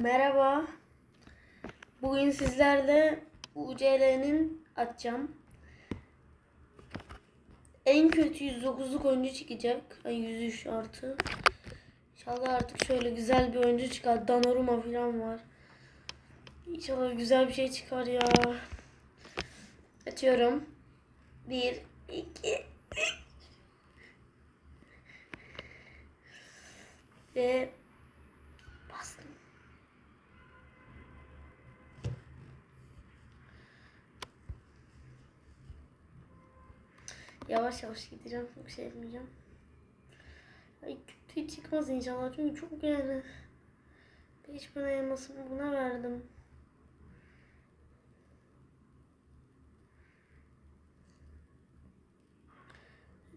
Merhaba. Bugün sizlerle UCL'nin atacağım. En kötü 109'luk oyuncu çıkacak. Ay 103 artı. İnşallah artık şöyle güzel bir oyuncu çıkar. Donnarumma falan var. İnşallah güzel bir şey çıkar ya. Açıyorum. 1 2 ve Yavaş yavaş gideceğim. Çok şey yapmayacağım. Ay kötü çıkmaz inşallah. Çünkü çok yani. Beş bana yanmasını buna verdim.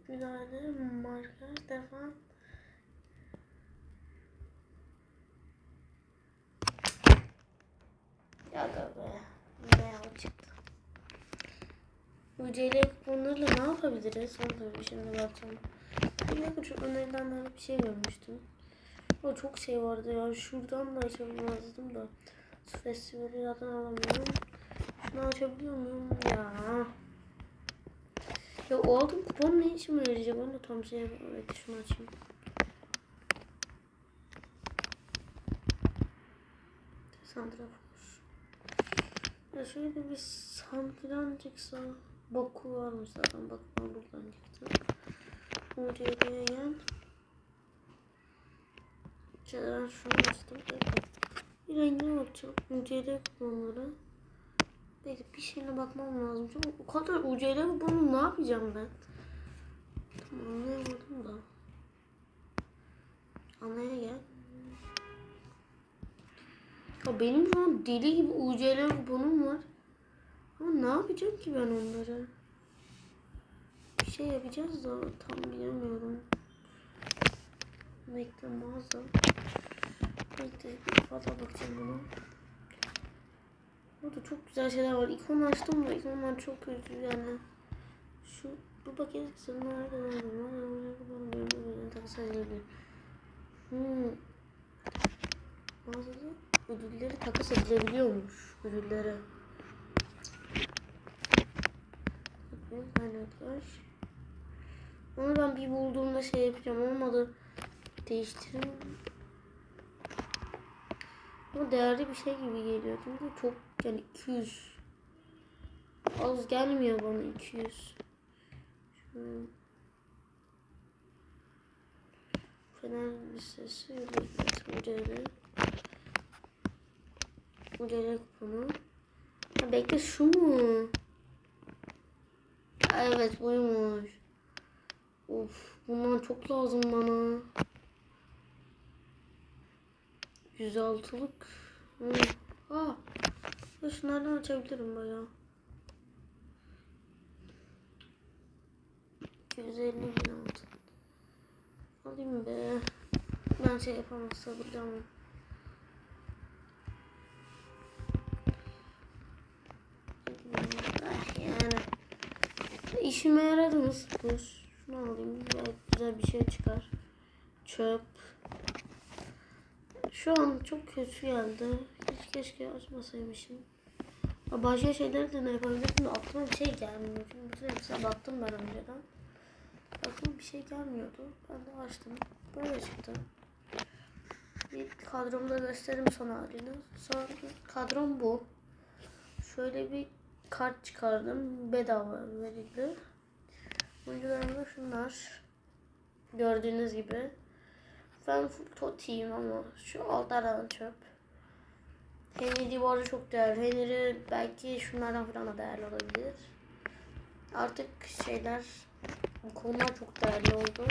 Müdahale, marka, defan. Ya da be. Ne o çıktı. UCL kuponlarıyla ne yapabiliriz? Onu da bir şimdi bakacağım. Dakika şu önerilen bir şey görmüştüm. O çok şey vardı ya. Şuradan da açamazdım da. Su festivali zaten alamıyorum. Şunu açabiliyor muyum? Ya. Ya o aldığım kupon ne işime yarayacak? Onu da tam şey evet şunu açayım. Santrafor. Ya şöyle bir santran çıksa. Baku varmış zaten. Baku buradan çıktı. Oraya gel. Şeyler şunu açtım. Bir rengine bakacağım. UCL kuponları. Belki bir şeyine bakmam lazım. Çünkü o kadar UCL kuponu ne yapacağım ben? Tamam anlayamadım da. Anlaya gel. Ya benim şu an deli gibi UCL kuponum var. Ama ne yapacağım ki ben onları? Bir şey yapacağız da tam bilemiyorum. Bekle mağaza. Bekle bir fazla bakacağım buna. Burada çok güzel şeyler var. İkon açtım da ikonlar çok kötü yani. Şu bu paket nerede nerede? Hmm. Mağazada ödülleri takas edilebiliyormuş. Ödülleri. Bakın kaynaklar. Onu ben bir bulduğumda şey yapacağım. Olmadı. Değiştirin. Ama değerli bir şey gibi geliyor. Çünkü çok yani 200. Az gelmiyor bana 200. Şöyle. Fener listesi. Ucele kuponu. Ha, bekle şu mu? Ha, Evet buymuş. Of bundan çok lazım bana. 106'lık. Hmm. Ya şunlardan açabilirim bayağı. 250 bin altın. Alayım be. Ben şey yapamazsa bilemem. Ah, Yani. İşime yaradı mı sıfır? Şunu alayım. Belki güzel bir şey çıkar. Çöp. Şu an çok kötü geldi. Hiç keşke açmasaymışım. Başka şeyleri de ne yapabilirdim aklıma bir şey gelmiyor. Çünkü bütün hepsine baktım ben önceden. Aklıma bir şey gelmiyordu. Ben de açtım. Böyle çıktı. Bir kadromu da göstereyim son halini. Son kadrom bu. Şöyle bir kart çıkardım. Bedava verildi. Oyuncularım da şunlar. Gördüğünüz gibi. Ben full totiyim ama şu altlardan çöp. Henry bu arada çok değerli. Henry belki şunlardan falan da değerli olabilir. Artık şeyler bu konular çok değerli oldu.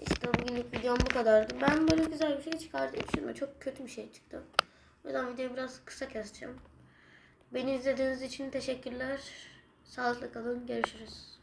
İşte bugünlük videom bu kadardı. Ben böyle güzel bir şey çıkardım. Şimdi çok kötü bir şey çıktı. O yüzden videoyu biraz kısa keseceğim. Beni izlediğiniz için teşekkürler. Sağlıklı kalın. Görüşürüz.